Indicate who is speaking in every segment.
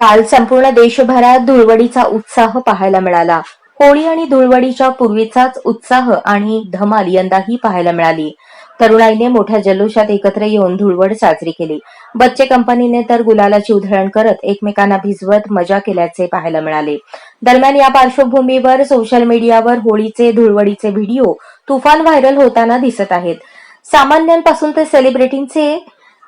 Speaker 1: काल संपूर्ण देशभरात धुळवडीचा उत्साह पाहायला मिळाला. होळी आणि धुळवडीच्या पूर्वीचाच उत्साह आणि धमाल यंदाही पाहायला मिळाली. तरुणाईने मोठ्या जल्लोषात एकत्र येऊन धुळवड साजरी केली. बच्चे कंपनीने तर गुलालाची उधळण करत एकमेकांना भिजवत मजा केल्याचे पाहायला मिळाले. दरम्यान या पार्श्वभूमीवर सोशल मीडियावर होळीचे धुळवडीचे व्हिडिओ तुफान व्हायरल होताना दिसत आहेत. सामान्यांपासून ते सेलिब्रिटींचे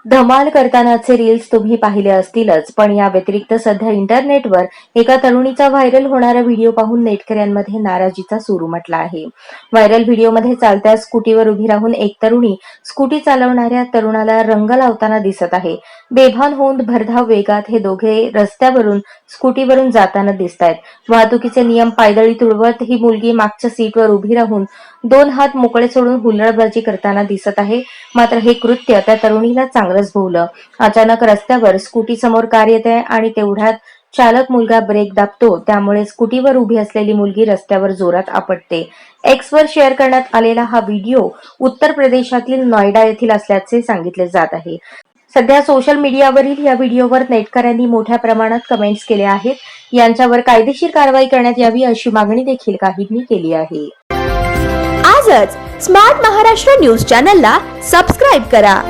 Speaker 1: धमाल करतानाचे रील्स तुम्ही पाहिले असतीलच पण या व्यतिरिक्त सध्या इंटरनेटवर एका तरुणीचा व्हायरल होणारा व्हिडिओ पाहून नेटकऱ्यांमध्ये नाराजीचा सूर उमटला आहे. व्हायरल व्हिडिओमध्ये चालत्या स्कूटीवर उभी राहून एक तरुणी स्कूटी चालवणाऱ्या तरुणाला रंग लावताना दिसत आहे. बेभान होऊन भरधाव वेगात हे दोघे रस्त्यावरून स्कूटीवरून जाताना दिसत आहेत वाहतुकीचे नियम पायदळी तुळवत ही मुलगी मागच्या सीटवर उभी राहून दोन हात मोकळे सोडून हुल्लडबाजी करताना दिसत आहे. मात्र हे कृत्य त्या तरुणीला चांगलं चांगलंच भोवलं अचानक रस्त्यावर स्कूटी समोर कार येते आणि तेवढ्यात चालक मुलगा ब्रेक दाबतो. त्यामुळे स्कूटीवर उभी असलेली मुलगी रस्त्यावर जोरात आपटते. एक्स वर शेअर करण्यात आलेला हा व्हिडिओ उत्तर प्रदेशातील नॉयडा येथील असल्याचे सांगितले जात आहे. सध्या सोशल मीडियावरील या व्हिडिओवर नेटकऱ्यांनी मोठ्या प्रमाणात कमेंट्स केल्या आहेत. यांच्यावर कायदेशीर कारवाई करण्यात यावी अशी मागणी देखील काहींनी केली आहे.
Speaker 2: आजच स्मार्ट महाराष्ट्र न्यूज चॅनलला सबस्क्राईब करा.